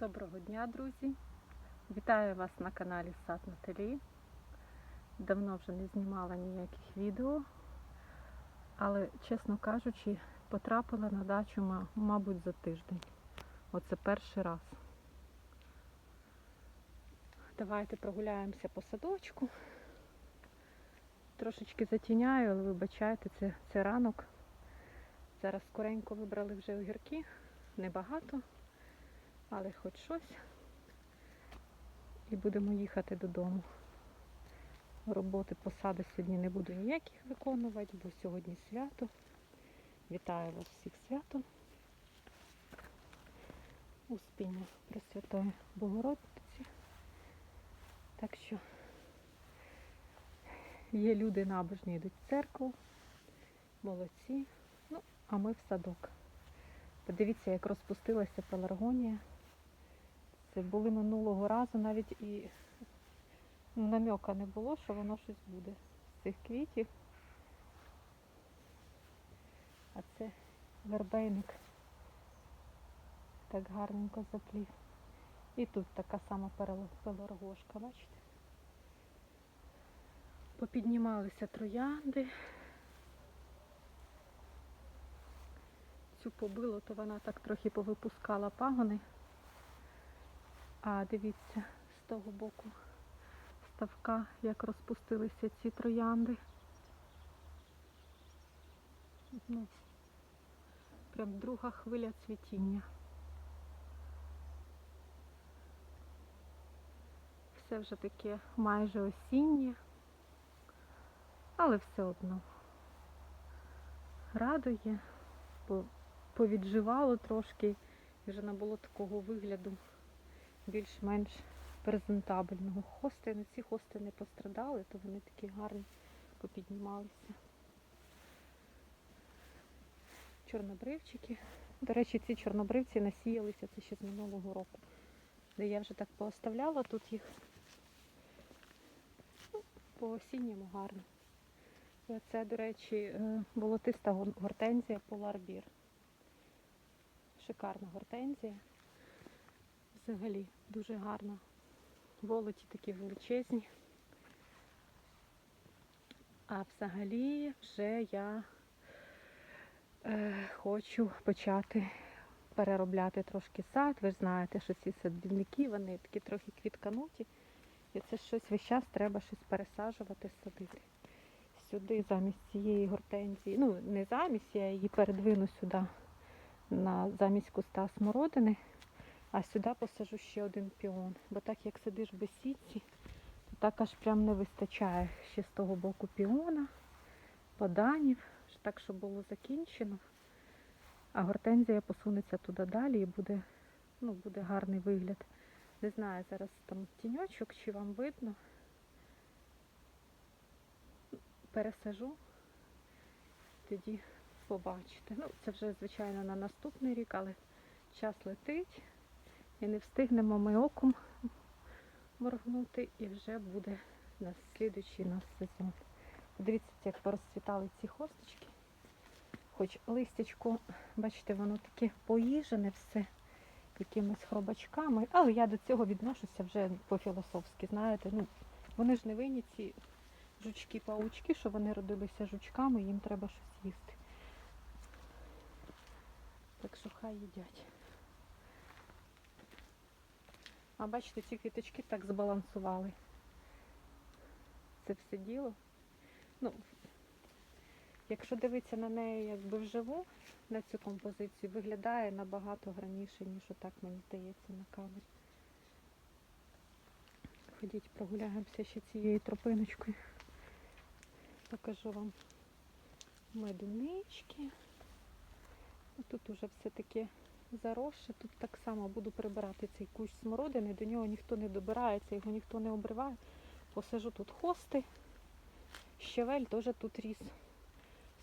Доброго дня, друзі! Вітаю вас на каналі Сад Наталі. Давно вже не знімала ніяких відео, але, чесно кажучи, потрапила на дачу, мабуть, за тиждень. Оце перший раз. Давайте прогуляємося по садочку. Трошечки затіняю, але вибачайте, це, це ранок. Зараз скоренько вибрали вже огірки, небагато але хоч щось. І будемо їхати додому. Роботи посади сьогодні не буду ніяких виконувати, бо сьогодні свято. Вітаю вас всіх святом. Успіння Пресвятої Богородиці. Так що є люди набожні, йдуть в церкву, молодці. Ну, а ми в садок. Подивіться, як розпустилася пеларгонія. Це були минулого разу навіть і ну, намьока не було, що воно щось буде з цих квітів. А це вербейник так гарненько заплів. І тут така сама пеларгошка, бачите? Попіднімалися троянди. Цю побило, то вона так трохи повипускала пагони. А дивіться, з того боку ставка, як розпустилися ці троянди. Ну, прям друга хвиля цвітіння. Все вже таке майже осіннє, але все одно радує, бо повідживало трошки і вже набуло такого вигляду більш-менш презентабельного. Хости, ну ці хости не пострадали, то вони такі гарні попіднімалися. Чорнобривчики. До речі, ці чорнобривці насіялися це ще з минулого року. Де я вже так пооставляла тут їх ну, по осінньому гарно. І Це, до речі, е, болотиста гортензія Beer. Шикарна гортензія. Взагалі дуже гарна. Волоті такі величезні. А взагалі вже я е, хочу почати переробляти трошки сад. Ви ж знаєте, що ці садівники, вони такі трохи квіткануті. І це щось весь час треба щось пересаджувати, садити. Сюди замість цієї гортензії, ну не замість, я її передвину сюди на замість куста смородини. А сюди посажу ще один піон. Бо так як сидиш без сітці, то так аж прям не вистачає ще з того боку піона, поданів, так, щоб було закінчено. А гортензія посунеться туди далі і буде, ну, буде гарний вигляд. Не знаю, зараз там тіньочок, чи вам видно. Пересажу, тоді побачите. Ну, це вже, звичайно, на наступний рік, але час летить. І не встигнемо ми оком моргнути і вже буде на слідуючий нас сезон. Подивіться, як порозцвітали ці хосточки. Хоч листячко, бачите, воно таке поїжене все якимись хробачками, але я до цього відношуся вже по-філософськи, знаєте, ну, вони ж не винні ці жучки-паучки, що вони родилися жучками, їм треба щось їсти. Так що хай їдять. А бачите, ці квіточки так збалансували. Це все діло. Ну, якщо дивитися на неї якби вживу, на цю композицію, виглядає набагато гарніше, ніж отак, мені здається, на камері. Ходіть, прогуляємося ще цією тропиночкою. Покажу вам медунички. Тут уже все таке заросше. Тут так само буду прибирати цей кущ смородини. До нього ніхто не добирається, його ніхто не обриває. Посажу тут хости. Щавель теж тут ріс.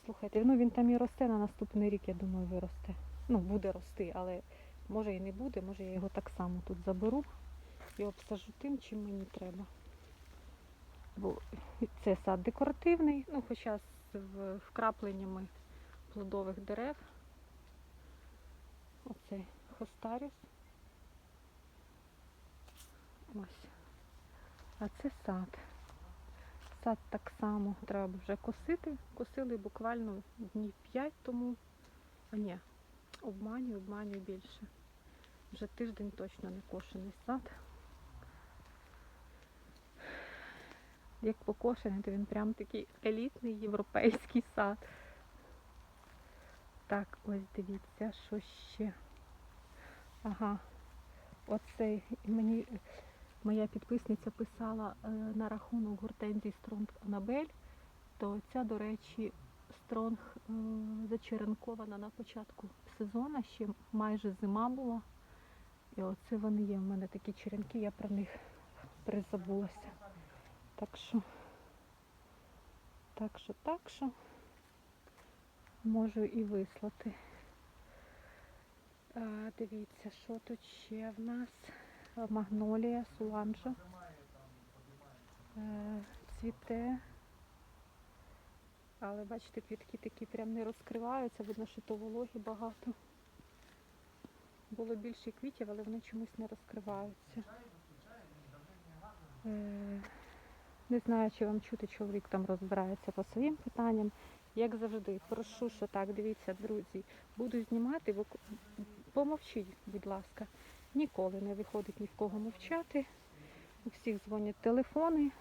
Слухайте, ну він там і росте на наступний рік, я думаю, виросте. Ну, буде рости, але може і не буде, може я його так само тут заберу і обсажу тим, чим мені треба. Бо це сад декоративний, ну хоча з вкрапленнями плодових дерев. Оце хостаріус. Ось. А це сад. Сад так само треба вже косити. Косили буквально днів 5 тому. А ні, обманюю, обманюю більше. Вже тиждень точно не кошений сад. Як покошений, то він прям такий елітний європейський сад. Так, ось дивіться, що ще. Ага. Оцей мені моя підписниця писала е, на рахунок гортензії Стронг Анабель, то ця, до речі, Стронг е, зачеренкована на початку сезону, ще майже зима була. І оце вони є. в мене такі черенки, я про них призабулася. Так що, так що, так що можу і вислати. А, дивіться, що тут ще в нас. Магнолія, суланжа. Е, цвіте. Але бачите, квітки такі прям не розкриваються, видно, що то вологі багато. Було більше квітів, але вони чомусь не розкриваються. Е, не знаю, чи вам чути, чоловік там розбирається по своїм питанням. Як завжди, прошу, що так, дивіться, друзі, буду знімати, помовчіть, будь ласка. Ніколи не виходить ні в кого мовчати. У всіх дзвонять телефони.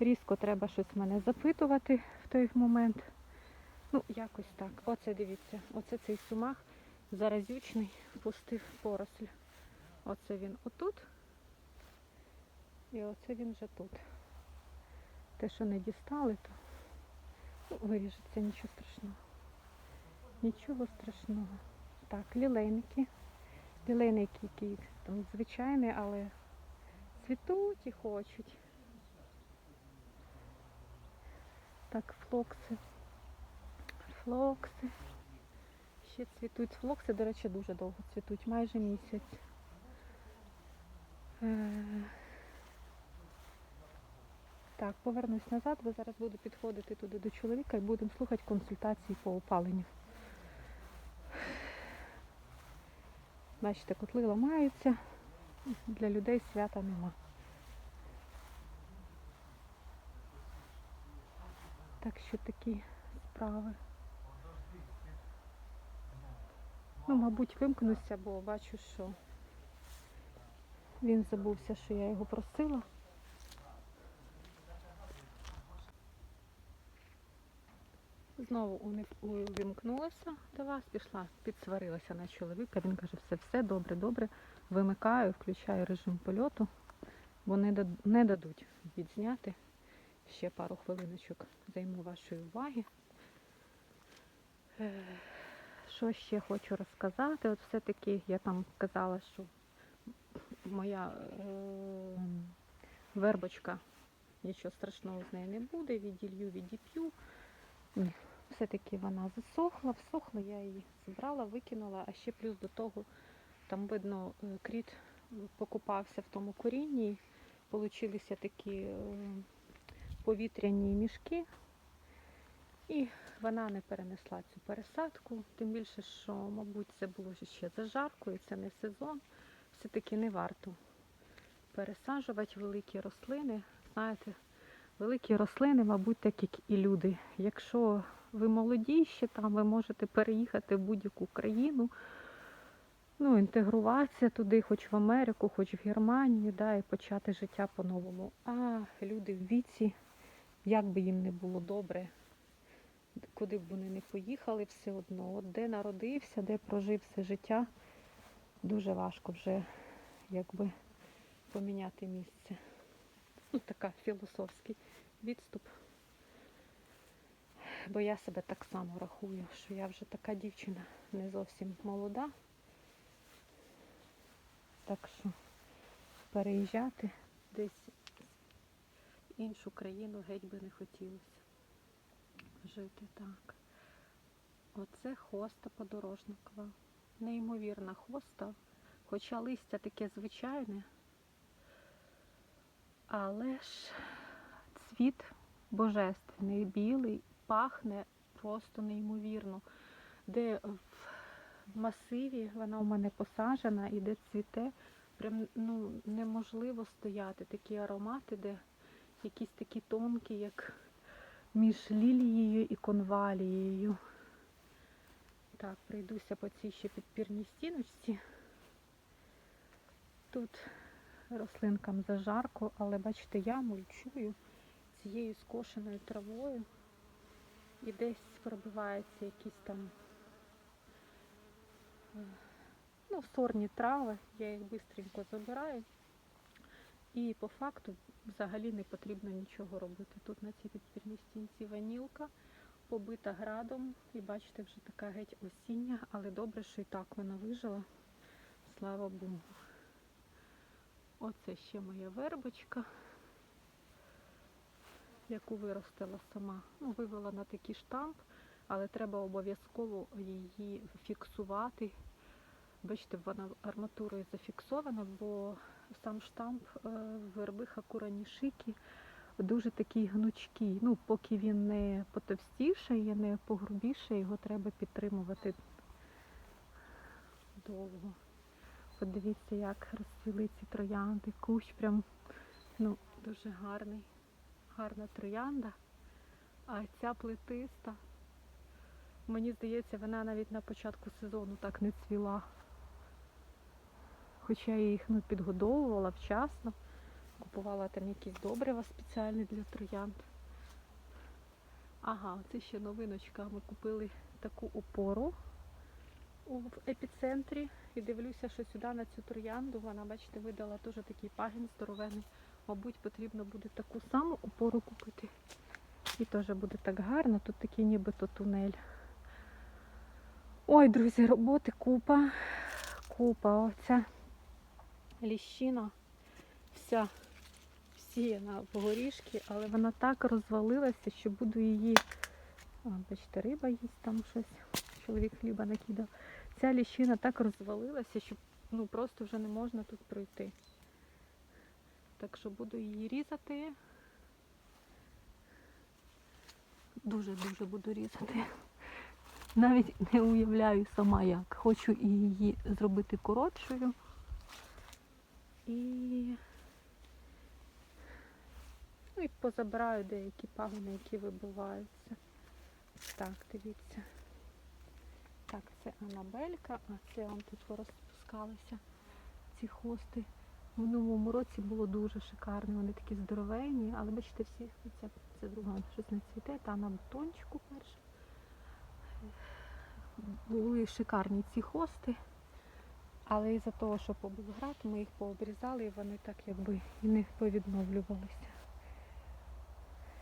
Різко треба щось мене запитувати в той момент. Ну, якось так. Оце дивіться, оце цей сумах заразючний пустив поросль. Оце він отут. І оце він вже тут. Те, що не дістали, то виріжеться, нічого страшного. Нічого страшного. Так, лілейники. Лілейники, які там звичайні, але цвітуть і хочуть. Так, флокси. Флокси. Ще цвітуть. Флокси, до речі, дуже довго цвітуть, майже місяць. Так, повернусь назад, бо зараз буду підходити туди до чоловіка і будемо слухати консультації по опаленню. Бачите, котли ламаються, для людей свята нема. Так що такі справи. Ну, мабуть, вимкнуся, бо бачу, що він забувся, що я його просила. Знову увімкнулася до вас, пішла, підсварилася на чоловіка. Він каже, все, все добре, добре. Вимикаю, включаю режим польоту, бо не, дадуть відзняти. Ще пару хвилиночок займу вашої уваги. Е, Що ще хочу розказати? От все-таки я там казала, що моя е, вербочка, нічого страшного з нею не буде, віділью, відіп'ю. Все-таки вона засохла, всохла, я її зібрала, викинула, а ще плюс до того, там видно, е, кріт покупався в тому корінні, получилися такі е, повітряні мішки, і вона не перенесла цю пересадку, тим більше, що, мабуть, це було ще зажарко і це не сезон. Все-таки не варто пересаджувати великі рослини. Знаєте, великі рослини, мабуть, так як і люди. Якщо ви молоді ще там, ви можете переїхати в будь-яку країну, ну, інтегруватися туди, хоч в Америку, хоч в Германію, да, і почати життя по-новому. А люди в віці, як би їм не було добре, куди б вони не поїхали, все одно. От де народився, де прожив все життя, дуже важко вже якби поміняти місце. Ну, така філософський відступ. Бо я себе так само рахую, що я вже така дівчина не зовсім молода. Так що переїжджати десь в іншу країну геть би не хотілося жити так. Оце хоста подорожникова. Неймовірна хоста, хоча листя таке звичайне, але ж цвіт божественний, білий, пахне просто неймовірно. Де в масиві вона у мене посаджена і де цвіте, прям ну, неможливо стояти. Такі аромати, де якісь такі тонкі, як між лілією і конвалією. Так, пройдуся по цій ще підпірній стіночці. Тут рослинкам зажарко, але бачите, я мульчую цією скошеною травою. І десь пробиваються якісь там е, ну, сорні трави, я їх швидко забираю. І по факту взагалі не потрібно нічого робити. Тут на цій підпірній стінці ванілка побита градом. І бачите, вже така геть осіння, але добре, що і так вона вижила. Слава Богу. Оце ще моя вербочка, яку виростила сама. Ну, вивела на такий штамп, але треба обов'язково її фіксувати. Бачите, вона арматурою зафіксована, бо сам штамп е, вербиха куранішики дуже такий гнучкий. Ну, поки він не потовстішає, не погрубіше, його треба підтримувати довго. Подивіться, як розцвіли ці троянди. Кущ прям ну, дуже гарний. Гарна троянда. А ця плетиста, мені здається, вона навіть на початку сезону так не цвіла. Хоча я їх ну, підгодовувала вчасно, купувала там якісь добрива спеціальні для троянд. Ага, це ще новиночка. Ми купили таку опору в епіцентрі і дивлюся, що сюди на цю троянду вона, бачите, видала теж такий пагін здоровений. Мабуть, потрібно буде таку саму опору купити. І теж буде так гарно. Тут такий нібито тунель. Ой, друзі, роботи купа. Купа. Оця ліщина вся всіяна в горішки, але вона так розвалилася, що буду її. Бачите, риба їсть там щось. Чоловік хліба накидав. Ця ліщина так розвалилася, що ну, просто вже не можна тут пройти. Так що буду її різати. Дуже-дуже буду різати. Навіть не уявляю сама як. Хочу її зробити коротшою. І... Ну і позабираю деякі пагони, які вибиваються. Так, дивіться. Так, це Анабелька, а це вам тут розпускалися ці хости. В минулому році було дуже шикарно, вони такі здоровенні, але бачите, всі це, це друга щось не цвіте, та на бутончику перша. Були шикарні ці хости, але із-за того, що побув град, ми їх пообрізали і вони так якби і не повідновлювалися.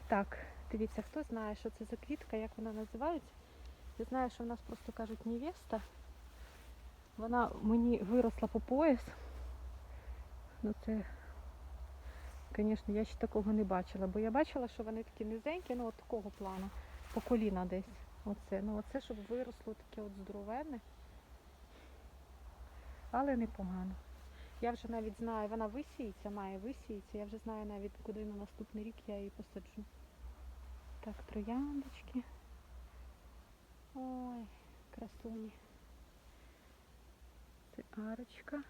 Так, дивіться, хто знає, що це за квітка, як вона називається. Я знаю, що в нас просто кажуть невеста. Вона мені виросла по пояс. Ну це, звісно, я ще такого не бачила, бо я бачила, що вони такі низенькі, ну от такого плану, по коліна десь. Оце. Ну оце, щоб виросло таке от здоровенне. Але непогано. Я вже навіть знаю, вона висіється, має висіється, я вже знаю навіть, куди на наступний рік я її посаджу. Так, трояндочки. Ой, красуні. Це арочка.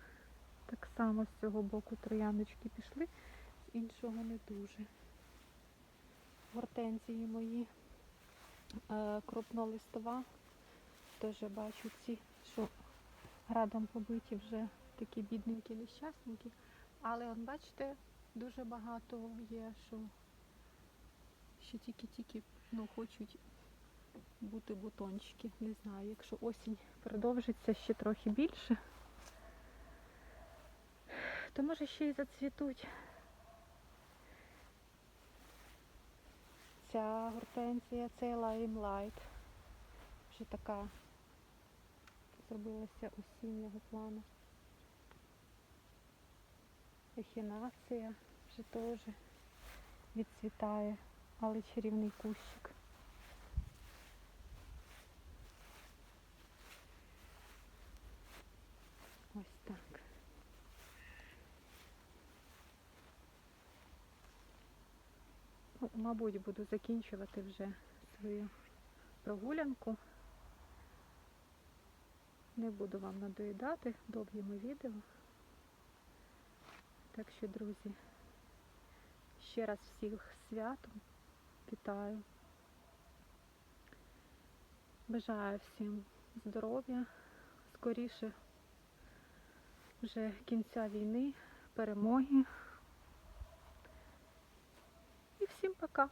Так само з цього боку трояндочки пішли, з іншого не дуже. Гортензії мої е, крупнолистова. Теж бачу ці, що градом побиті вже такі бідненькі, нещасненькі. Але он, бачите, дуже багато є, що ще тільки-тільки ну, хочуть бути бутончики. Не знаю, якщо осінь продовжиться ще трохи більше, то може ще й зацвітуть. Ця гортензія, цей лаймлайт. Вже така зробилася осіннього плану. Ехінація вже теж відцвітає, але чарівний кущик. Ось так. Ну, Мабуть, буду закінчувати вже свою прогулянку. Не буду вам надоїдати довгими відео. Так що, друзі, ще раз всіх святом вітаю. Бажаю всім здоров'я, скоріше вже кінця війни, перемоги. І всім пока!